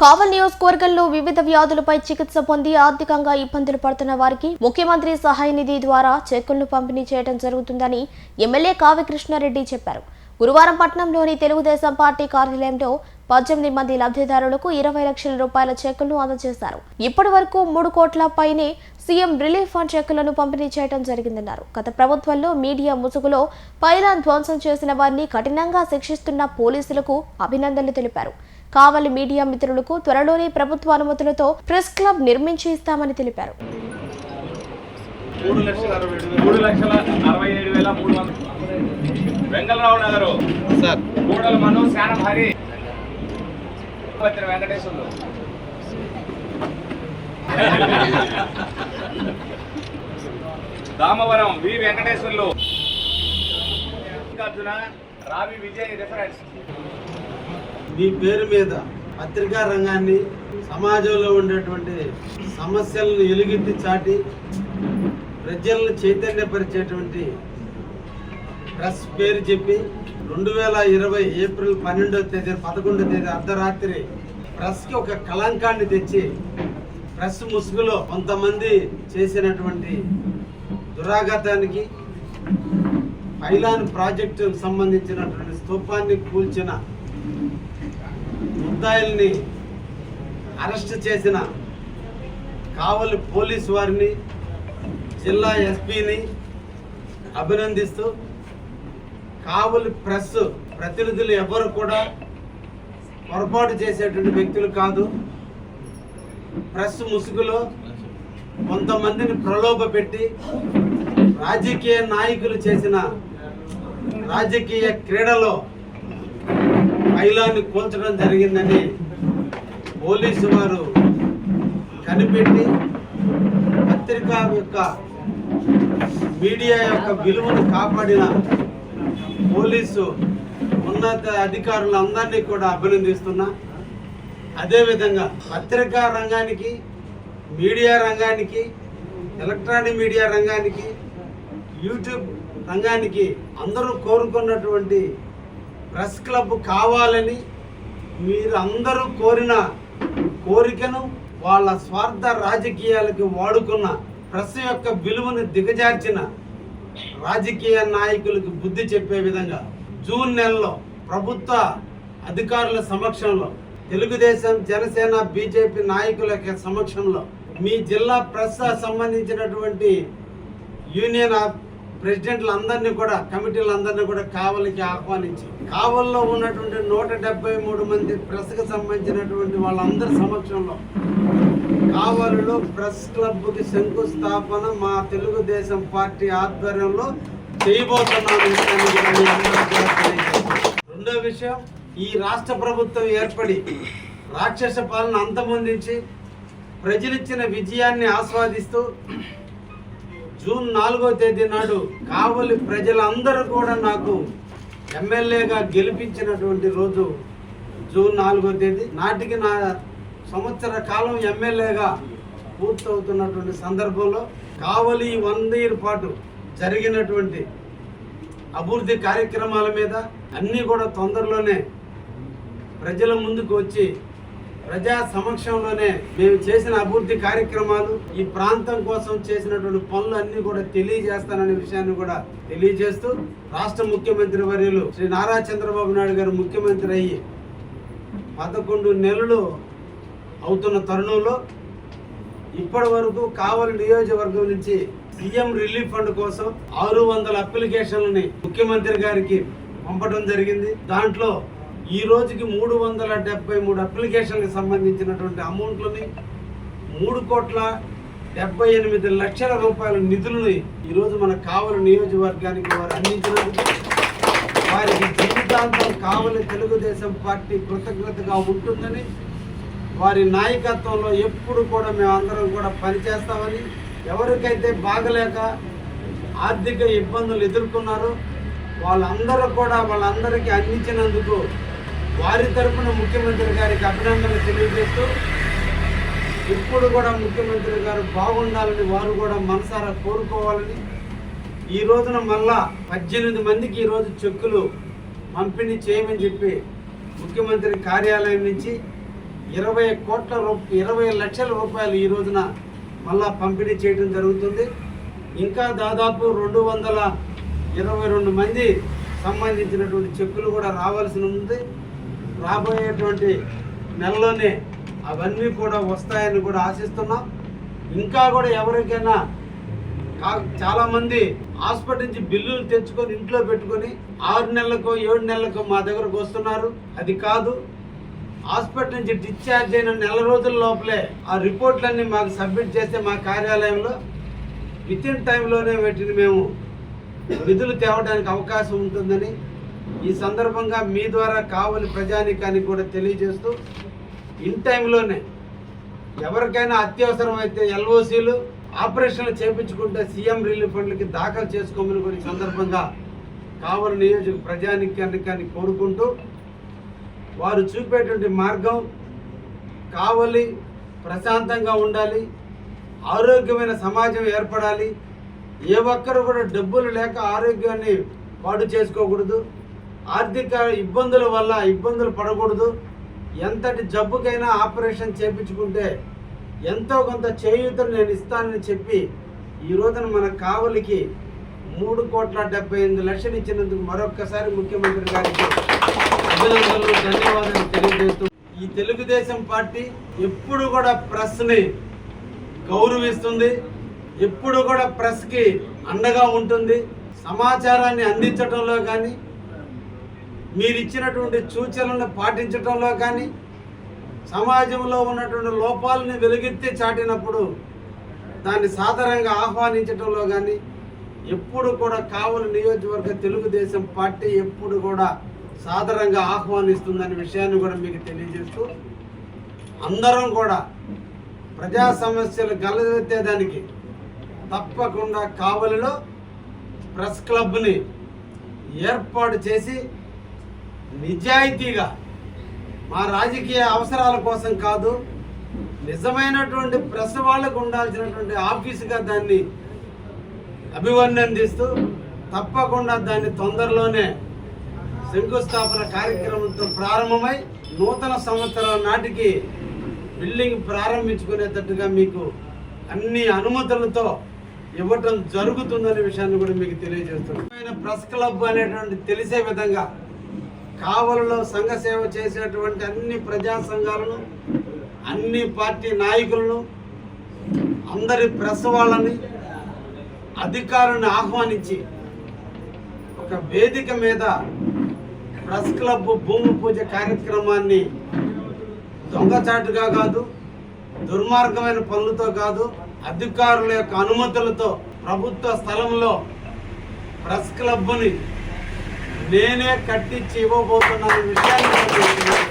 కావల్ నియోజకవర్గంలో వివిధ వ్యాధులపై చికిత్స పొంది ఆర్థికంగా ఇబ్బందులు పడుతున్న వారికి ముఖ్యమంత్రి సహాయ నిధి ద్వారా చెక్కులను పంపిణీ చేయడం జరుగుతుందని ఎమ్మెల్యే కావి కృష్ణారెడ్డి చెప్పారు. గురువారం పట్నంలోని తెలుగుదేశం పార్టీ కార్యాలయంలో పద్దెనిమిది మంది లబ్ధిదారులకు ఇరవై లక్షల రూపాయల చెక్కులను అందజేశారు. ఇప్పటి వరకు మూడు కోట్ల పైనే సీఎం రిలీఫ్ ఫండ్ చెక్కులను పంపిణీ చేయడం జరిగిందన్నారు. గత ప్రభుత్వంలో మీడియా ముసుగులో పైలాన్ ధ్వంసం చేసిన వారిని కఠినంగా శిక్షిస్తున్న పోలీసులకు అభినందనలు తెలిపారు. కావలి మీడియా మిత్రులకు త్వరలోనే ప్రభుత్వ అనుమతులతో ప్రెస్ క్లబ్ నిర్మించి ఇస్తామని తెలిపారు. మూడు లక్షల అరవై ఏడు వేల- మూడు లక్షల అరవై ఏడు వేల మూడు వందలు. వెంగళరావు నగరు. సార్. కూడల మను శానం హరి పత్రి వెంకటేశ్వర్లు దామవరం వి వెంకటేశ్వర్లు రావి విజయ్ రిఫరెన్స్ మీ పేరు మీద పత్రికా రంగాన్ని సమాజంలో ఉండేటువంటి సమస్యలను ఎలుగెత్తి చాటి ప్రజలను చైతన్యపరిచేటువంటి ప్రెస్ పేరు చెప్పి రెండు వేల ఇరవై ఏప్రిల్ పన్నెండవ తేదీ పదకొండవ తేదీ అర్ధరాత్రి ప్రెస్కి ఒక కళంకాన్ని తెచ్చి ప్రెస్ ముసుగులో కొంతమంది చేసినటువంటి దురాఘాతానికి పైలాన్ ప్రాజెక్టుకు సంబంధించినటువంటి స్తూపాన్ని కూల్చిన ముద్దాయిల్ని అరెస్ట్ చేసిన కావలి పోలీస్ వారిని జిల్లా ఎస్పీని అభినందిస్తూ కావలి ప్రెస్ ప్రతినిధులు ఎవరు కూడా పొరపాటు చేసేటువంటి వ్యక్తులు కాదు. ప్రెస్ ముసుగులో కొంతమందిని ప్రలోభ పెట్టి రాజకీయ నాయకులు చేసిన రాజకీయ క్రీడలో మహిళాన్ని కూల్చడం జరిగిందని పోలీసు వారు కనిపెట్టి పత్రిక యొక్క మీడియా యొక్క విలువను కాపాడిన పోలీసు ఉన్నత అధికారులందరినీ కూడా అభినందిస్తున్నా. అదేవిధంగా పత్రికా రంగానికి మీడియా రంగానికి ఎలక్ట్రానిక్ మీడియా రంగానికి యూట్యూబ్ రంగానికి అందరూ కోరుకున్నటువంటి ప్రెస్ క్లబ్ కావాలని మీరు అందరూ కోరిన కోరికను వాళ్ళ స్వార్థ రాజకీయాలకు వాడుకున్న ప్రెస్ యొక్క విలువను దిగజార్చిన రాజకీయ నాయకులకు బుద్ధి చెప్పే విధంగా జూన్ నెలలో ప్రభుత్వ అధికారుల సమక్షంలో తెలుగుదేశం జనసేన బీజేపీ నాయకుల యొక్క సమక్షంలో మీ జిల్లా ప్రెస్ సంబంధించినటువంటి యూనియన్ ఆఫ్ ప్రెసిడెంట్లు అందరినీ కూడా కమిటీలందరినీ కూడా కావలికి ఆహ్వానించి కావల్లో ఉన్నటువంటి నూట డెబ్బై మూడు మంది ప్రెస్కి సంబంధించినటువంటి వాళ్ళందరి సమక్షంలో కావలిలో ప్రెస్ క్లబ్కి శంకుస్థాపన మా తెలుగుదేశం పార్టీ ఆధ్వర్యంలో చేయబోతున్నాం రెండో విషయం ఈ రాష్ట్ర ప్రభుత్వం ఏర్పడి రాక్షస పాలన అంతమొందించి ప్రజలిచ్చిన విజయాన్ని ఆస్వాదిస్తూ జూన్ నాలుగో తేదీ నాడు కావలి ప్రజలందరూ కూడా నాకు ఎమ్మెల్యేగా గెలిపించినటువంటి రోజు జూన్ నాలుగో తేదీ. నాటికి నా సంవత్సర కాలం ఎమ్మెల్యేగా పూర్తవుతున్నటువంటి సందర్భంలో కావలి వంద ఇయర్ పాటు జరిగినటువంటి అభివృద్ధి కార్యక్రమాల మీద అన్నీ కూడా తొందరలోనే ప్రజల ముందుకు వచ్చి ప్రజా సమక్షంలోనే మేము చేసిన అభివృద్ధి కార్యక్రమాలు ఈ ప్రాంతం కోసం చేసినటువంటి పనులు అన్ని కూడా తెలియజేస్తాననే విషయాన్ని కూడా తెలియజేస్తూ రాష్ట్ర ముఖ్యమంత్రి వర్యులు శ్రీ నారా చంద్రబాబు నాయుడు గారు ముఖ్యమంత్రి అయ్యి పదకొండు నెలలు అవుతున్న తరుణంలో ఇప్పటి వరకు కావలి నియోజకవర్గం నుంచి సీఎం రిలీఫ్ ఫండ్ కోసం ఆరు వందల అప్లికేషన్లని ముఖ్యమంత్రి గారికి పంపడం జరిగింది. దాంట్లో ఈ రోజుకి మూడు వందల డెబ్బై మూడు అప్లికేషన్లకు సంబంధించినటువంటి అమౌంట్లని మూడు కోట్ల డెబ్బై ఎనిమిది లక్షల రూపాయల నిధులని ఈరోజు మన కావలి నియోజకవర్గానికి వారు అందించినందుకు వారికి జీవితాంతం కావలి తెలుగుదేశం పార్టీ కృతజ్ఞతగా ఉంటుందని వారి నాయకత్వంలో ఎప్పుడు కూడా మేము అందరం కూడా పనిచేస్తామని ఎవరికైతే బాగలేక ఆర్థిక ఇబ్బందులు ఎదుర్కొన్నారో వాళ్ళందరూ కూడా వాళ్ళందరికీ అందించినందుకు వారి తరపున ముఖ్యమంత్రి గారికి అభినందనలు తెలియజేస్తూ ఇప్పుడు కూడా ముఖ్యమంత్రి గారు బాగుండాలని వారు కూడా మనసారా కోరుకోవాలని ఈ రోజున మళ్ళా పద్దెనిమిది మందికి ఈరోజు చెక్కులు పంపిణీ చేయమని చెప్పి ముఖ్యమంత్రి కార్యాలయం నుంచి ఇరవై కోట్ల రూ ఇరవై లక్షల రూపాయలు ఈ రోజున మళ్ళా పంపిణీ చేయడం జరుగుతుంది. ఇంకా దాదాపు రెండు వందల ఇరవై రెండు మంది సంబంధించినటువంటి చెక్కులు కూడా రావాల్సి ఉంది. రాబోయేటువంటి నెలలోనే అవన్నీ కూడా వస్తాయని కూడా ఆశిస్తున్నాం. ఇంకా కూడా ఎవరికైనా కా- చాలామంది హాస్పిటల్ నుంచి బిల్లులు తెచ్చుకొని ఇంట్లో పెట్టుకొని ఆరు నెలలకు ఏడు నెలలకు మా దగ్గరకు వస్తున్నారు. అది కాదు. హాస్పిటల్ నుంచి డిశ్చార్జ్ అయిన నెల రోజుల లోపలే ఆ రిపోర్ట్లన్నీ మాకు సబ్మిట్ చేస్తే మా కార్యాలయంలో విత్ ఇన్ టైంలోనే వీటిని మేము విధులు తేవడానికి అవకాశం ఉంటుందని ఈ సందర్భంగా మీ ద్వారా కావలి ప్రజానికానికి కూడా తెలియజేస్తూ ఇన్ టైంలోనే ఎవరికైనా అత్యవసరం అయితే ఎల్ఓసీలు ఆపరేషన్లు చేపించుకుంటే సీఎం రిలీఫ్ ఫండ్లకి దాఖలు చేసుకోమని కూడా సందర్భంగా కావలి నియోజక ప్రజానికాన్ని కోరుకుంటూ వారు చూపేటువంటి మార్గం కావలి ప్రశాంతంగా ఉండాలి ఆరోగ్యమైన సమాజం ఏర్పడాలి ఏ ఒక్కరు కూడా డబ్బులు లేక ఆరోగ్యాన్ని పాడు చేసుకోకూడదు. ఆర్థిక ఇబ్బందుల వల్ల ఇబ్బందులు పడకూడదు. ఎంతటి జబ్బుకైనా ఆపరేషన్ చేపించుకుంటే ఎంతో కొంత చేయూతను నేను ఇస్తానని చెప్పి ఈ రోజున మన కావలికి మూడు కోట్ల డెబ్బై ఎనిమిది లక్షలు ఇచ్చినందుకు మరొక్కసారి ముఖ్యమంత్రి గారికి అభినందనలు ధన్యవాదాలు తెలియజేస్తూ ఈ తెలుగుదేశం పార్టీ ఎప్పుడు కూడా ప్రెస్ని గౌరవిస్తుంది. ఎప్పుడు కూడా ప్రెస్కి అండగా ఉంటుంది. సమాచారాన్ని అందించడంలో కానీ మీరు ఇచ్చినటువంటి సూచనలను పాటించడంలో కానీ సమాజంలో ఉన్నటువంటి లోపాలని వెలుగెత్తి చాటినప్పుడు దాన్ని సాధారణంగా ఆహ్వానించడంలో కానీ ఎప్పుడు కూడా కావలి నియోజకవర్గ తెలుగుదేశం పార్టీ ఎప్పుడు కూడా సాధారణంగా ఆహ్వానిస్తుందనే విషయాన్ని కూడా మీకు తెలియజేస్తూ అందరం కూడా ప్రజా సమస్యలు గలవెత్తేదానికి తప్పకుండా కావలిలో ప్రెస్ క్లబ్ని ఏర్పాటు చేసి నిజాయితీగా మా రాజకీయ అవసరాల కోసం కాదు నిజమైనటువంటి ప్రెస్ వాళ్ళకు ఉండాల్సినటువంటి ఆఫీసుగా దాన్ని అభివర్ణందిస్తూ తప్పకుండా దాన్ని తొందరలోనే శంకుస్థాపన కార్యక్రమంతో ప్రారంభమై నూతన సంవత్సరం నాటికి బిల్డింగ్ ప్రారంభించుకునేటట్టుగా మీకు అన్ని అనుమతులతో ఇవ్వటం జరుగుతుందనే విషయాన్ని కూడా మీకు తెలియజేస్తున్నాను. ప్రెస్ క్లబ్ అనేటువంటి తెలిసే విధంగా కావలలో సంఘ సేవ చేసేటువంటి అన్ని ప్రజా సంఘాలను అన్ని పార్టీ నాయకులను అందరి ప్రెస్ వాళ్ళని అధికారులను ఆహ్వానించి ఒక వేదిక మీద ప్రెస్ క్లబ్ భూమి పూజ కార్యక్రమాన్ని దొంగచాటుగా కాదు దుర్మార్గమైన పనులతో కాదు అధికారుల యొక్క అనుమతులతో ప్రభుత్వ స్థలంలో ప్రెస్ క్లబ్ని నేనే కట్టించి ఇవ్వబోతున్నాను విషయాన్ని